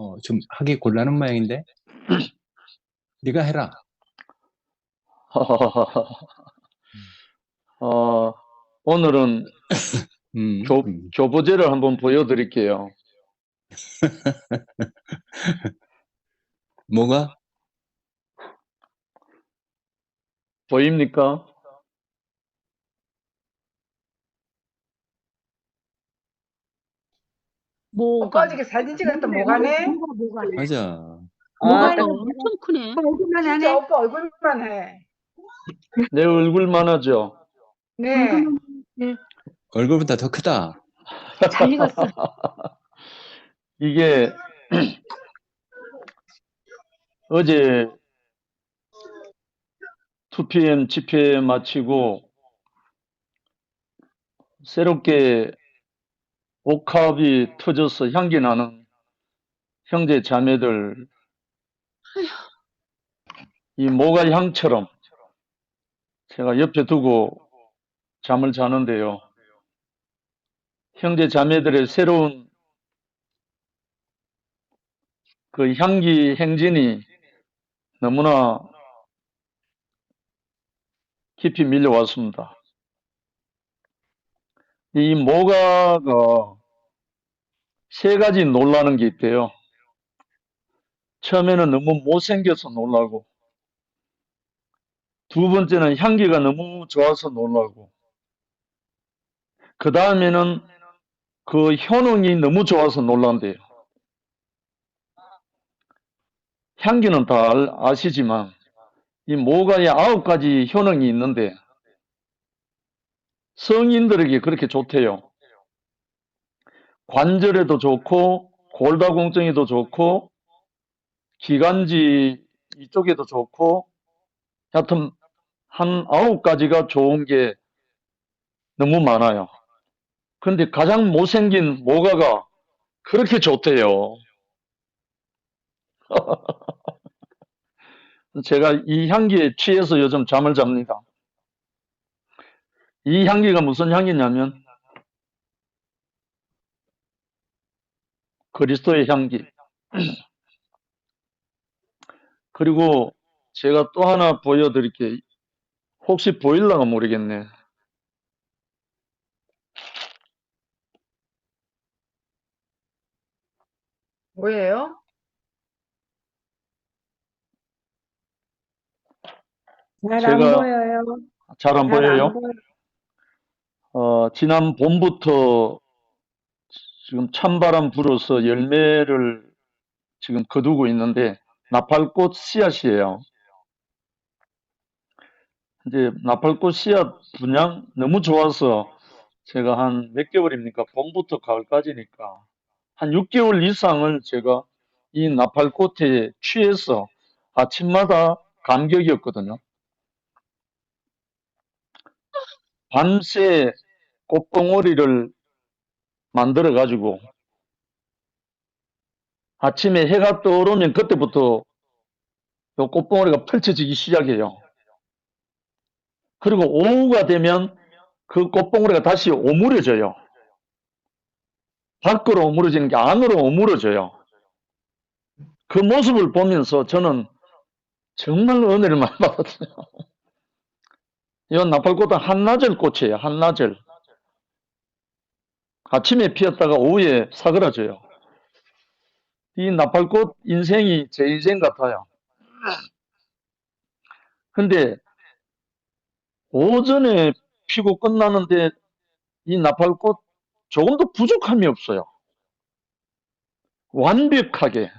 어, 좀 하기 곤란한 모양인데? 네가 해라. 어, 오늘은 음, 교, 음. 교보제를 한번 보여드릴게요. 뭐가? 보입니까? 뭐가 오빠 어저께 사진 찍었던 뭐가네? 뭐가 뭐가 맞아. 뭐가 아, 엄청 크네. 얼굴만 하네. 진짜 오빠 얼굴만 해. 내 얼굴만 하죠. 네. 얼굴보다 더 크다. 잘 익었어. 이게 어제 2PM 집회 마치고 새롭게 옥합이 터져서 향기 나는 형제 자매들 이 모가 향처럼 제가 옆에 두고 잠을 자는데요. 형제 자매들의 새로운 그 향기 행진이 너무나 깊이 밀려왔습니다. 이 모가가 세 가지 놀라는 게 있대요. 처음에는 너무 못생겨서 놀라고, 두 번째는 향기가 너무 좋아서 놀라고, 그 다음에는 그 효능이 너무 좋아서 놀란대요. 향기는 다 알- 아시지만 이 모가에 아홉 가지 효능이 있는데 성인들에게 그렇게 좋대요. 관절에도 좋고 골다공증에도 좋고 기관지 이쪽에도 좋고 하여튼 한 아홉 가지가 좋은 게 너무 많아요. 근데 가장 못생긴 모가가 그렇게 좋대요. 제가 이 향기에 취해서 요즘 잠을 잡니다. 이 향기가 무슨 향기냐면 그리스도의 향기. 그리고 제가 또 하나 보여드릴게요. 혹시 보일라가 모르겠네. 뭐예요? 잘 안 제가 보여요. 잘안잘 보여요? 어, 지난 봄부터 지금 찬바람 불어서 열매를 지금 거두고 있는데 나팔꽃 씨앗이에요. 이제 나팔꽃 씨앗 분양 너무 좋아서 제가 한 몇 개월입니까? 봄부터 가을까지니까 한 6개월 이상을 제가 이 나팔꽃에 취해서 아침마다 감격이었거든요. 밤새 꽃봉오리를 만들어 가지고 아침에 해가 떠오르면 그때부터 요 꽃봉오리가 펼쳐지기 시작해요. 그리고 오후가 되면 그 꽃봉오리가 다시 오므려져요. 밖으로 오므려지는 게 안으로 오므려져요. 그 모습을 보면서 저는 정말 은혜를 많이 받았어요. 이 나팔꽃은 한나절 꽃이에요. 한나절. 아침에 피었다가 오후에 사그라져요. 이 나팔꽃 인생이 제 인생 같아요. 근데 오전에 피고 끝나는데 이 나팔꽃 조금도 부족함이 없어요. 완벽하게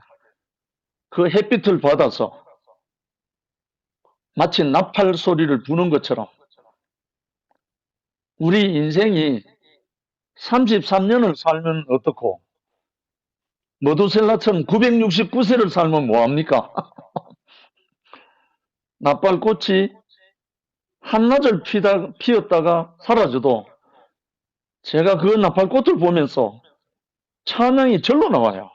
그 햇빛을 받아서 마치 나팔 소리를 부는 것처럼 우리 인생이 33년을 살면 어떻고 머두셀라처럼 969세를 살면 뭐합니까? 나팔꽃이 한나절 피다, 피었다가 사라져도 제가 그 나팔꽃을 보면서 찬양이 절로 나와요.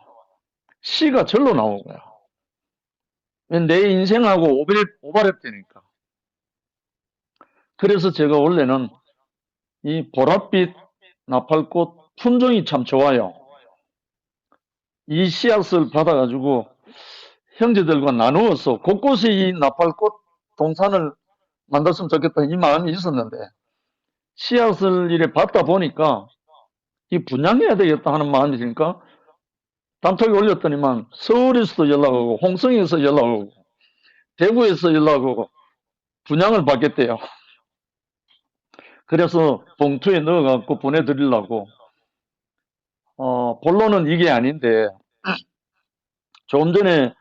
시가 절로 나오고요. 내 인생하고 오발, 오발했다니까. 그래서 제가 원래는 이 보랏빛 나팔꽃 품종이 참 좋아요. 이 씨앗을 받아가지고 형제들과 나누어서 곳곳에 이 나팔꽃 동산을 만들었으면 좋겠다 이 마음이 있었는데 씨앗을 이래 받다 보니까 이 분양해야 되겠다 하는 마음이 드니까 단톡에 올렸더니만 서울에서도 연락 오고 홍성에서 연락 오고 대구에서 연락 오고 분양을 받겠대요. 그래서 봉투에 넣어갖고 보내드리려고 어, 본론은 이게 아닌데 조금 전에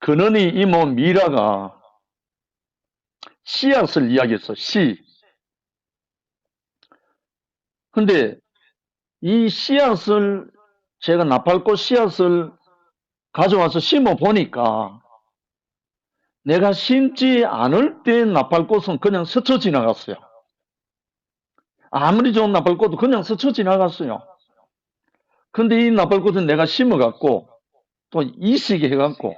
근원이 이모 미라가 씨앗을 이야기했어 씨 근데 이 씨앗을 제가 나팔꽃 씨앗을 가져와서 심어 보니까 내가 심지 않을 때 나팔꽃은 그냥 스쳐 지나갔어요. 아무리 좋은 나팔꽃도 그냥 스쳐 지나갔어요. 근데 이 나팔꽃은 내가 심어갖고 또 이식해 해갖고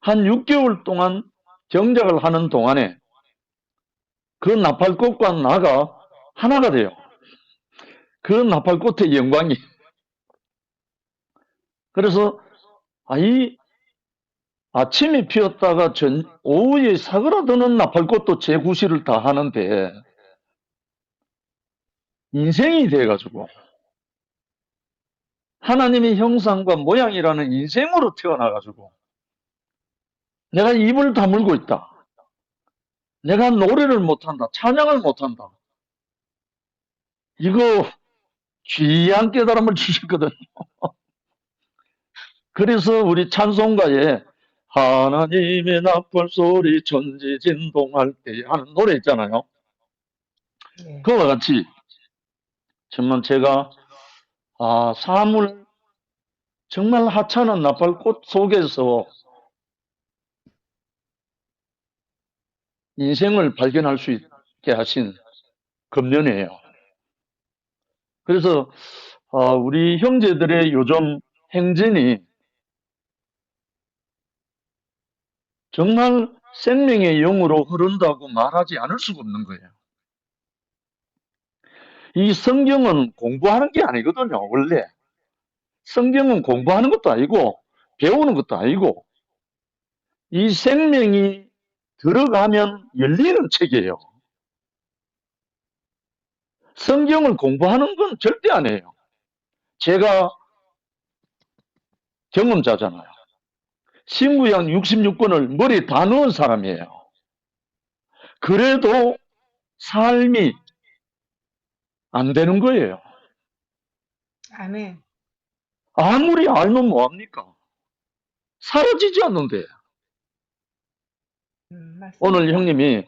한 6개월 동안 경작을 하는 동안에 그 나팔꽃과 나가 하나가 돼요. 그 나팔꽃의 영광이. 그래서 아, 이 아침에 피었다가 전, 오후에 사그라드는 나팔꽃도 재구실을 다 하는데 인생이 돼가지고 하나님의 형상과 모양이라는 인생으로 태어나가지고 내가 입을 다물고 있다. 내가 노래를 못한다. 찬양을 못한다. 이거 귀한 깨달음을 주셨거든요. 그래서 우리 찬송가에 하나님의 나팔 소리 천지 진동할 때 하는 노래 있잖아요. 네. 그와 같이 정말 제가 아, 사물 정말 하찮은 나팔꽃 속에서 인생을 발견할 수 있게 하신 금년이에요. 그래서 어, 우리 형제들의 요즘 행진이 정말 생명의 영으로 흐른다고 말하지 않을 수가 없는 거예요. 이 성경은 공부하는 게 아니거든요, 원래. 성경은 공부하는 것도 아니고, 배우는 것도 아니고, 이 생명이 들어가면 열리는 책이에요. 성경을 공부하는 건 절대 아니에요. 제가 경험자잖아요. 신구약 66권을 머리에 다 넣은 사람이에요. 그래도 삶이 안 되는 거예요. 아멘. 아무리 알면 뭐합니까? 사라지지 않는데. 음. 오늘 형님이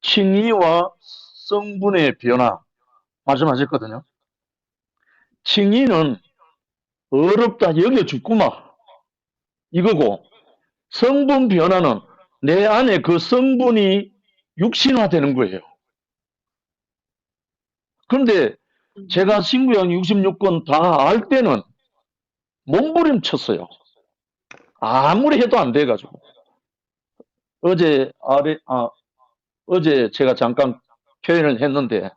칭의와 성분의 변화 말씀하셨거든요. 칭의는 어렵다 여겨주구마 이거고 성분 변화는 내 안에 그 성분이 육신화되는 거예요. 그런데 제가 신구약 66권 다 알 때는 몸부림쳤어요. 아무리 해도 안 돼가지고. 어제 아래 아 어제 제가 잠깐 표현을 했는데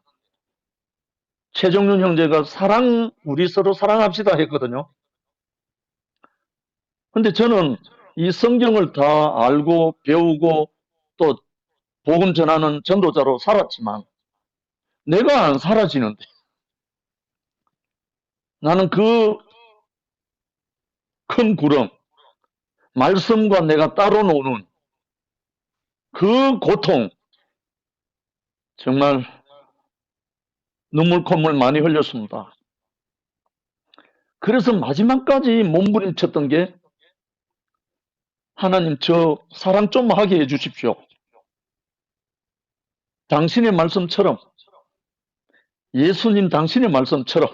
최정윤 형제가 사랑 우리 서로 사랑합시다 했거든요. 근데 저는 이 성경을 다 알고 배우고 또 복음 전하는 전도자로 살았지만 내가 안 사라지는데 나는 그 큰 구름 말씀과 내가 따로 노는 그 고통 정말 눈물 콧물 많이 흘렸습니다. 그래서 마지막까지 몸부림쳤던 게 하나님 저 사랑 좀 하게 해주십시오. 당신의 말씀처럼 예수님 당신의 말씀처럼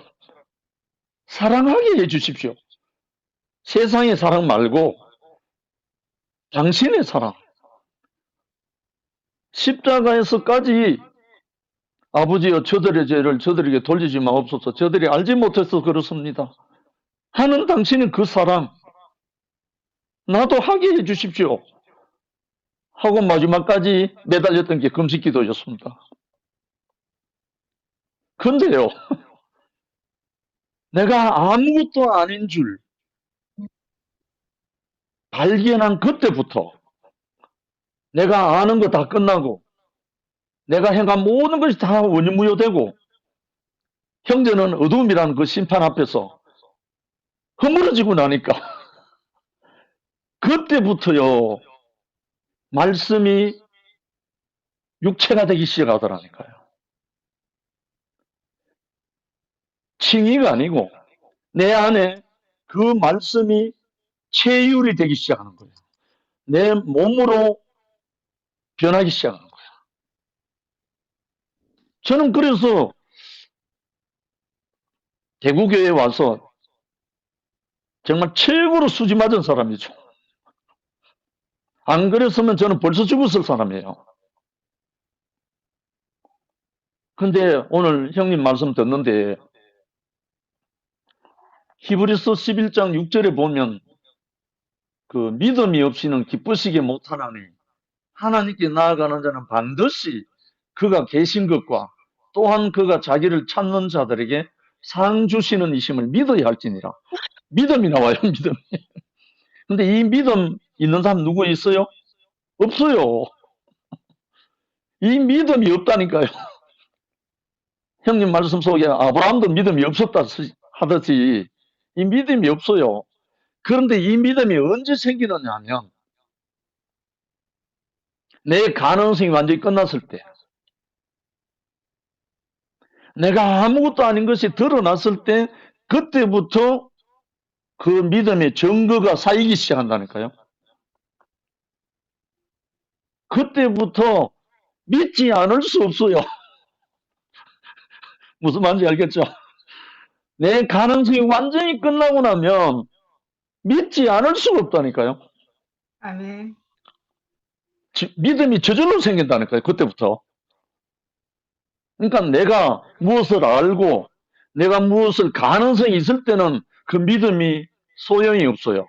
사랑하게 해주십시오. 세상의 사랑 말고 당신의 사랑. 십자가에서까지 아버지여 저들의 죄를 저들에게 돌리지 마옵소서. 저들이 알지 못해서 그렇습니다. 하는 당신은 그 사랑 나도 하게 해주십시오. 하고 마지막까지 매달렸던 게 금식 기도였습니다. 근데요, 내가 아무것도 아닌 줄 발견한 그때부터 내가 아는 거 다 끝나고 내가 행한 모든 것이 다 원유무효되고 형제는 어둠이라는 그 심판 앞에서 허물어지고 나니까 그때부터요 말씀이 육체가 되기 시작하더라니까요. 칭의가 아니고 내 안에 그 말씀이 체율이 되기 시작하는 거예요. 내 몸으로 변하기 시작하는 거예요. 저는 그래서 대구교회에 와서 정말 최고로 수지 맞은 사람이죠. 안 그랬으면 저는 벌써 죽었을 사람이에요. 근데 오늘 형님 말씀 듣는데 히브리서 11장 6절에 보면 그 믿음이 없이는 기쁘시게 못하나니 하나님께 나아가는 자는 반드시 그가 계신 것과 또한 그가 자기를 찾는 자들에게 상 주시는 이심을 믿어야 할지니라. 믿음이 나와요, 믿음이. 근데 이 믿음 있는 사람 누구 있어요? 없어요. 이 믿음이 없다니까요. 형님 말씀 속에 아브라함도 믿음이 없었다 하듯이 이 믿음이 없어요. 그런데 이 믿음이 언제 생기느냐 하면 내 가능성이 완전히 끝났을 때 내가 아무것도 아닌 것이 드러났을 때 그때부터 그 믿음의 증거가 쌓이기 시작한다니까요. 그때부터 믿지 않을 수 없어요. 무슨 말인지 알겠죠? 내 가능성이 완전히 끝나고 나면 믿지 않을 수가 없다니까요. 아멘. 지- 믿음이 저절로 생긴다니까요. 그때부터. 그러니까 내가 무엇을 알고 내가 무엇을 가능성이 있을 때는 그 믿음이 소용이 없어요.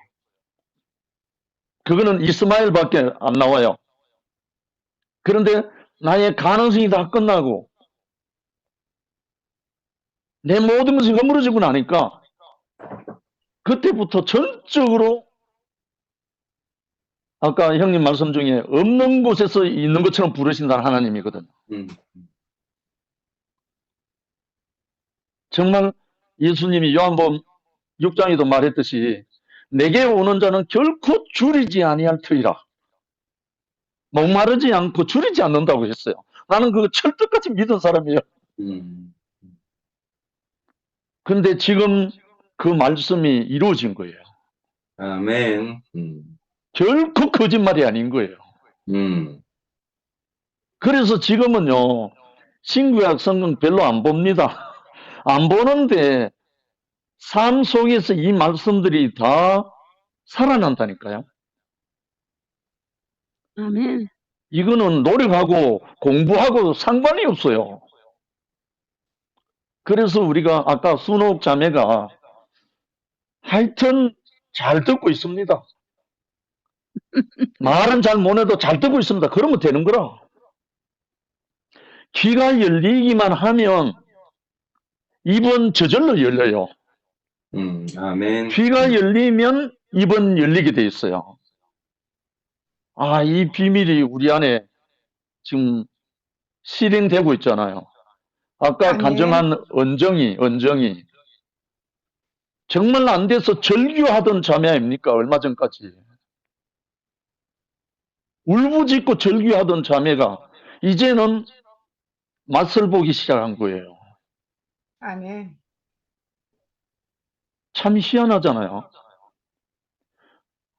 그거는 이스마엘밖에 안 나와요. 그런데 나의 가능성이 다 끝나고 내 모든 것이 허물어지고 나니까 그때부터 전적으로 아까 형님 말씀 중에 없는 곳에서 있는 것처럼 부르신다는 하나님이거든. 음. 정말 예수님이 요한복음 6장에도 말했듯이 내게 오는 자는 결코 줄이지 아니할 터이라. 목마르지 않고 줄이지 않는다고 했어요. 나는 그거 철떡같이 믿은 사람이에요. 음. 근데 지금 그 말씀이 이루어진 거예요. 아멘. 음. 결코 거짓말이 아닌 거예요. 음. 그래서 지금은요, 신구약 성경 별로 안 봅니다. 안 보는데, 삶 속에서 이 말씀들이 다 살아난다니까요. 아멘. 이거는 노력하고 공부하고 상관이 없어요. 그래서 우리가 아까 순옥 자매가 하여튼 잘 듣고 있습니다. 말은 잘 못해도 잘 듣고 있습니다. 그러면 되는 거라. 귀가 열리기만 하면 입은 저절로 열려요. 음. 아멘. 귀가 열리면 입은 열리게 돼 있어요. 아, 이 비밀이 우리 안에 지금 실행되고 있잖아요. 아까. 간증한 언정이, 언정이. 정말 안 돼서 절규하던 자매 아닙니까? 얼마 전까지. 울부짖고 절규하던 자매가 이제는 맛을 보기 시작한 거예요. 아멘. 참 희한하잖아요.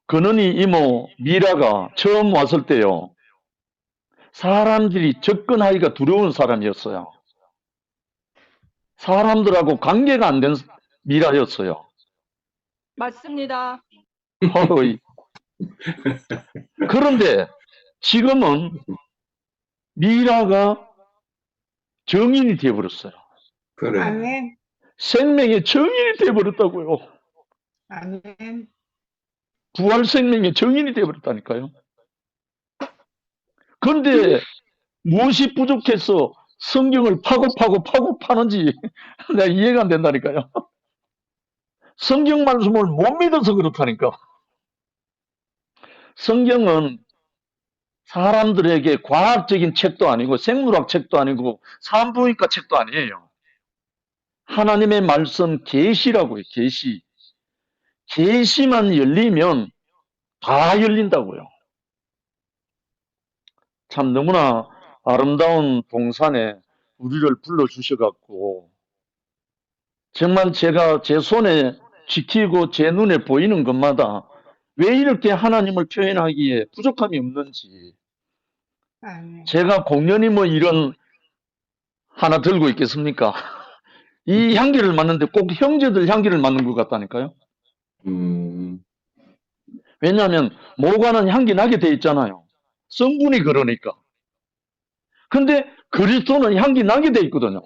근원이 이모 미라가 처음 왔을 때요. 사람들이 접근하기가 두려운 사람이었어요. 사람들하고 관계가 안 된 미라였어요. 맞습니다. 그런데 지금은 미라가 정인이 되어버렸어요. 그래. 아멘. 생명의 정인이 되어버렸다고요. 아멘. 부활 생명의 정인이 되어버렸다니까요. 그런데 무엇이 부족해서 성경을 파고 파고 파고 파는지 내가 이해가 안 된다니까요. 성경 말씀을 못 믿어서 그렇다니까. 성경은 사람들에게 과학적인 책도 아니고 생물학 책도 아니고 산부인과 책도 아니에요. 하나님의 말씀 계시라고요. 계시. 계시만 열리면 다 열린다고요. 참 너무나 아름다운 동산에 우리를 불러주셔갖고 정말 제가 제 손에 지키고 제 눈에 보이는 것마다 왜 이렇게 하나님을 표현하기에 부족함이 없는지. 제가 공연히 뭐 이런 하나 들고 있겠습니까? 이 향기를 맡는데 꼭 형제들 향기를 맡는 것 같다니까요. 음, 왜냐하면 모가는 향기 나게 돼 있잖아요. 성분이 그러니까. 근데 그리스도는 향기 나게 돼 있거든요.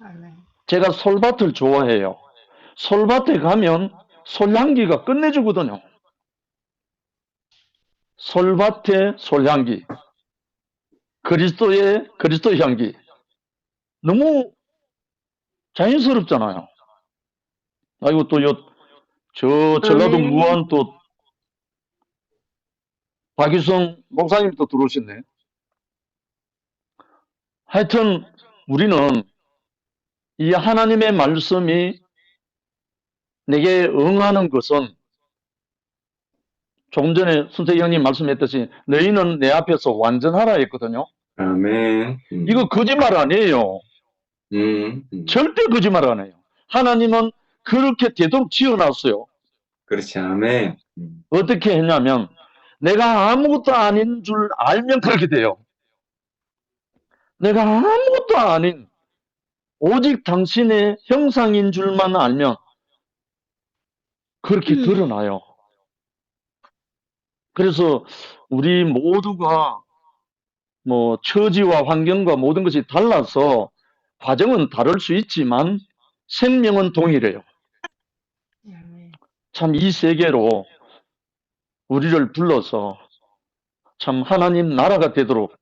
아멘. 제가 솔밭을 좋아해요. 솔밭에 가면 솔향기가 끝내주거든요. 솔밭의 솔향기. 그리스도의 그리스도 향기. 너무 자연스럽잖아요. 아이고 또 요, 저 전라도 아멘. 무안 또 박유성 목사님 또 들어오셨네. 하여튼 우리는 이 하나님의 말씀이 내게 응하는 것은 조금 전에 순택이 형님 말씀했듯이 너희는 내 앞에서 완전하라 했거든요. 아멘. 음, 이거 거짓말 아니에요. 음, 음. 절대 거짓말 안 해요. 하나님은 그렇게 되도록 지어놨어요. 그렇지, 아멘. 음, 어떻게 했냐면 내가 아무것도 아닌 줄 알면 그렇게 돼요. 내가 아무것도 아닌 오직 당신의 형상인 줄만 알면 그렇게 음. 드러나요. 그래서 우리 모두가 뭐 처지와 환경과 모든 것이 달라서 과정은 다를 수 있지만 생명은 동일해요. 아멘. 참이 세계로 우리를 불러서 참 하나님 나라가 되도록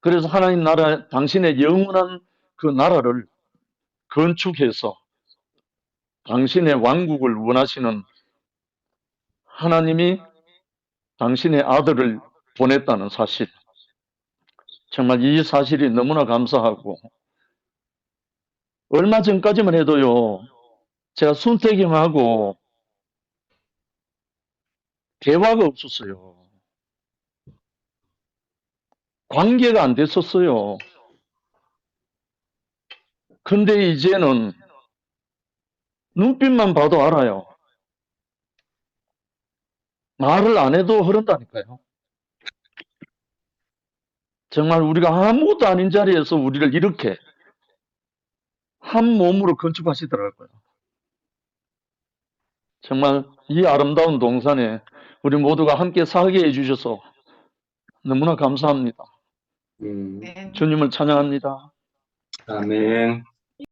그래서 하나님 나라 당신의 영원한 그 나라를 건축해서 당신의 왕국을 원하시는 하나님이 당신의 아들을 보냈다는 사실 정말 이 사실이 너무나 감사하고 얼마 전까지만 해도요 제가 순택임하고 대화가 없었어요. 관계가 안 됐었어요. 근데 이제는 눈빛만 봐도 알아요. 말을 안 해도 흐른다니까요. 정말 우리가 아무것도 아닌 자리에서 우리를 이렇게 한 몸으로 건축하시더라고요. 정말 이 아름다운 동산에 우리 모두가 함께 살게 해주셔서 너무나 감사합니다. 음. 주님을 찬양합니다. 아멘.